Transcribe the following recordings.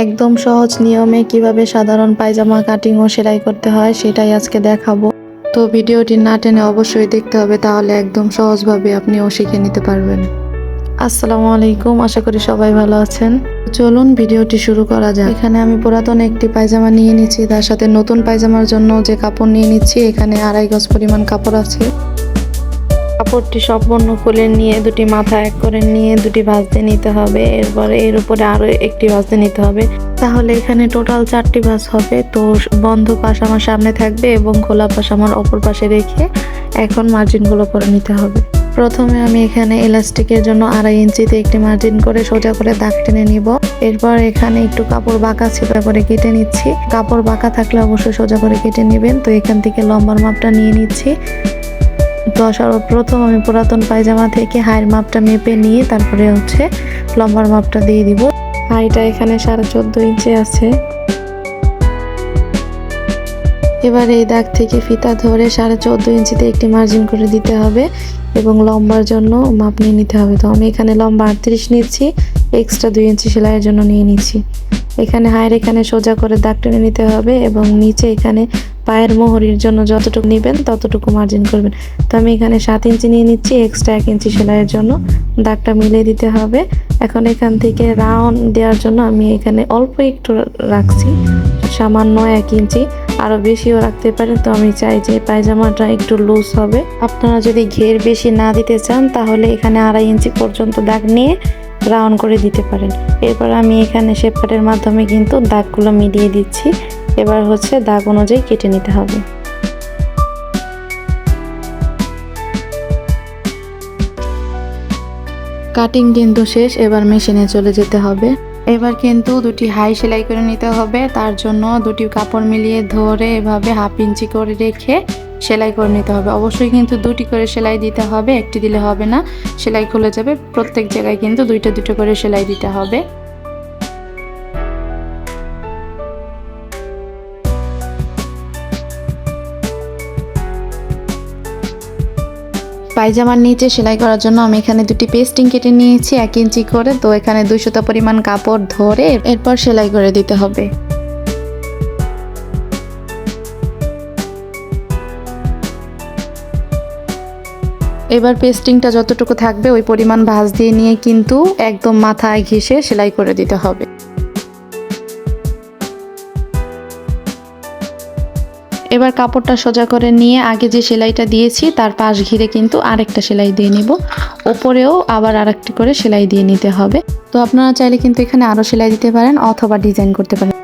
একদম সহজ নিয়মে কীভাবে সাধারণ পায়জামা কাটিং ও সেলাই করতে হয় সেটাই আজকে দেখাবো। তো ভিডিওটি না টেনে অবশ্যই দেখতে হবে, তাহলে একদম সহজভাবে আপনিও শিখে নিতে পারবেন। আসসালামু আলাইকুম, আশা করি সবাই ভালো আছেন। চলুন ভিডিওটি শুরু করা যাক। এখানে আমি পুরাতন একটি পায়জামা নিয়ে নিচ্ছি, তার সাথে নতুন পায়জামার জন্য যে কাপড় নিয়ে নিচ্ছি, এখানে আড়াই গজ পরিমাণ কাপড় আছে। কাপড়টি সম্পূর্ণ খুলে নিয়ে দুটি মাথা এক করে নিয়ে দুটি ভাঁজতে নিতে হবে। এরপরে এর উপরে আরও একটি ভাঁজতে নিতে হবে। তাহলে এখানে টোটাল চারটি ভাঁজ হবে। তো বন্ধ পাশ আমার সামনে থাকবে এবং খোলা পাশ আমার অপর পাশে রেখে এখন মার্জিনগুলো করে নিতে হবে। প্রথমে আমি এখানে এলাস্টিকের জন্য আড়াই ইঞ্চিতে একটি মার্জিন করে সোজা করে দাগ টেনে নিব। এরপর এখানে একটু কাপড় বাঁকা ছিপা করে কেটে নিচ্ছি। কাপড় বাঁকা থাকলে অবশ্যই সোজা করে কেটে নেবেন। তো এখান থেকে লম্বার মাপটা নিয়ে নিচ্ছি। তো সর্বপ্রথম আমি পুরাতন পায়জামা থেকে হাইয়ের মাপটা মেপে নিয়ে তারপরে হচ্ছে লম্বার মাপটা দিয়ে দিব। হাইটা এখানে সাড়ে চোদ্দ ইঞ্চি আছে। এবার এই দাগ থেকে ফিতা ধরে সাড়ে চোদ্দ ইঞ্চিতে একটি মার্জিন করে দিতে হবে এবং লম্বার জন্য মাপ নিয়ে নিতে হবে। তো আমি এখানে লম্বা আটত্রিশ নিচ্ছি এক্সট্রা দুই ইঞ্চি সেলাইয়ের জন্য নিয়ে নিচ্ছি। এখানে হায়ের এখানে সোজা করে দাগ টেনে নিতে হবে এবং নিচে এখানে পায়ের মোহরির জন্য যতটুকু নেবেন ততটুকু মার্জিন করবেন। তো আমি এখানে সাত ইঞ্চি নিয়ে নিচ্ছি এক্সট্রা এক ইঞ্চি সেলাইয়ের জন্য। দাগটা মিলিয়ে দিতে হবে। এখন এখান থেকে রাউন্ড দেওয়ার জন্য আমি এখানে অল্প একটু রাখছি, সামান্য এক ইঞ্চি। আরও বেশিও রাখতে পারেন, তো আমি চাই যে পায়জামাটা একটু লুজ হবে। আপনারা যদি ঘের বেশি না দিতে চান, তাহলে এখানে আড়াই ইঞ্চি পর্যন্ত দাগ নিয়ে রাউন্ড করে দিতে পারেন। এরপর আমি এখানে শেপ কাটের মাধ্যমে কিন্তু দাগগুলো মিলিয়ে দিচ্ছি। এবার হচ্ছে দাগ অনুযায়ী কেটে নিতে হবে। কাটিং কিন্তু শেষ, এবার মেশিনে চলে যেতে হবে। এবার কিন্তু দুটি হাই সেলাই করে নিতে হবে। তার জন্য দুটি কাপড় মিলিয়ে ধরে এভাবে হাফ ইঞ্চি করে রেখে সেলাই করে নিতে হবে। অবশ্যই কিন্তু দুটি করে সেলাই দিতে হবে, একটি দিলে হবে না। সেলাই খুলে যাবে, প্রত্যেক জায়গায় কিন্তু দুইটা, দুটো করে সেলাই দিতে হবে। পায়জামার নিচে সেলাই করার জন্য আমি এখানে দুটি পেস্টিং কেটে নিয়েছি, এক ইঞ্চি করে। তো এখানে দুইশত পরিমাণ কাপড় ধরে এরপর সেলাই করে দিতে হবে। এবার পেস্টিংটা যতটুকু থাকবে, ওই পরিমাণ ভাঁজ দিয়ে নিয়ে কিন্তু একদম মাথায় ঘেঁষে সেলাই করে দিতে হবে। এবার কাপড়টা সোজা করে নিয়ে আগে যে সেলাইটা দিয়েছি, তার পাশ ঘিরে কিন্তু আরেকটা সেলাই দিয়ে নিব। ওপরেও আবার আরেকটি করে সেলাই দিয়ে নিতে হবে। তো আপনারা চাইলে কিন্তু এখানে আরও সেলাই দিতে পারেন অথবা ডিজাইন করতে পারেন।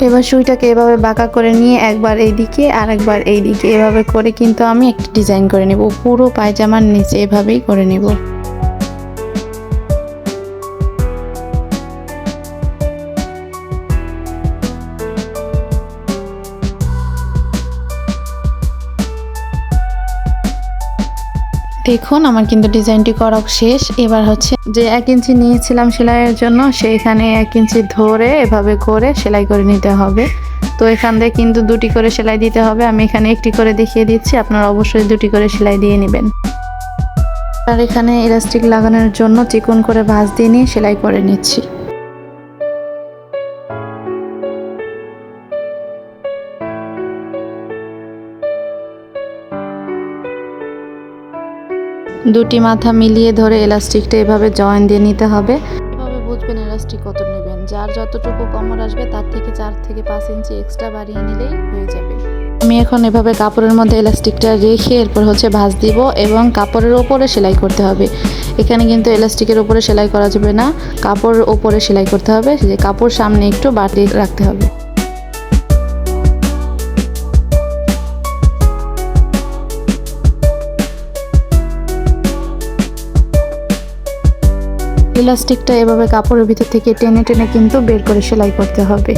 এবার সুইটাকে এভাবে বাঁকা করে নিয়ে একবার এইদিকে আর একবার এইদিকে। এভাবে করে কিন্তু আমি একটি ডিজাইন করে নেব। পুরো পায়জামার নিচে এভাবেই করে নেব। দেখুন, আমার কিন্তু ডিজাইনটি করা শেষ। এবার হচ্ছে যে এক ইঞ্চি নিয়েছিলাম সেলাইয়ের জন্য, সেইখানে এক ইঞ্চি ধরে এভাবে করে সেলাই করে নিতে হবে। তো এখান থেকে কিন্তু দুটি করে সেলাই দিতে হবে। আমি এখানে একটি করে দেখিয়ে দিচ্ছি, আপনারা অবশ্যই দুটি করে সেলাই দিয়ে নেবেন। আর এখানে ইলাস্টিক লাগানোর জন্য চিকন করে ভাঁজ দিয়ে নিয়ে সেলাই করে নিচ্ছি। দুটি মাথা মিলিয়ে ধরে এলাস্টিকটা এভাবে জয়েন দিয়ে নিতে হবে। এভাবে বুঝবেন এলাস্টিক কত নেবেন। যার যতটুকু কমর আসবে, তার থেকে চার থেকে পাঁচ ইঞ্চি এক্সট্রা বাড়িয়ে নিলেই হয়ে যাবে। আমি এখন এভাবে কাপড়ের মধ্যে এলাস্টিকটা রেখে এরপর হচ্ছে ভাঁজ দিব এবং কাপড়ের ওপরে সেলাই করতে হবে। এখানে কিন্তু এলাস্টিকের ওপরে সেলাই করা যাবে না। কাপড়ের ওপরে সেলাই করতে হবে। যে কাপড় সামনে একটু বাড়িয়ে রাখতে হবে। ইলাস্টিকটা এভাবে কাপড়ের ভিতর থেকে টেনে টেনে কিন্তু বের করে সেলাই করতে হবে।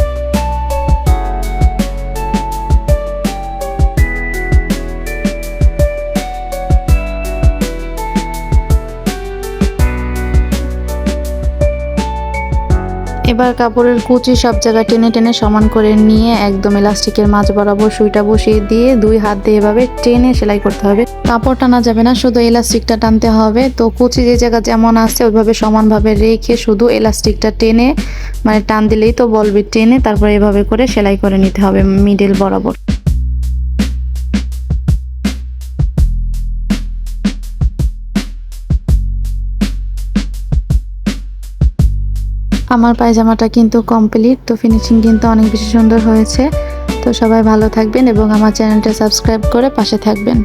এবার কাপড়ের কুচি সব জায়গায় টেনে টেনে সমান করে নিয়ে একদম ইলাস্টিকের মাঝ বরাবর সুইটা বসিয়ে দিয়ে দুই হাত দিয়ে এভাবে টেনে সেলাই করতে হবে। কাপড় টানা যাবে না, শুধু ইলাস্টিকটা টানতে হবে। তো কুচি যে জায়গা যেমন আছে, ওইভাবে সমানভাবে রেখে শুধু ইলাস্টিকটা টেনে মানে টান দিলেই তো বলবে টেনে, তারপরে এভাবে করে সেলাই করে নিতে হবে মিডল বরাবর। আমার পায়জামাটা কিন্তু কমপ্লিট তো ফিনিশিং কিন্তু অনেক বেশি সুন্দর হয়েছে। তো সবাই ভালো থাকবেন এবং আমার চ্যানেলটা সাবস্ক্রাইব করে পাশে থাকবেন।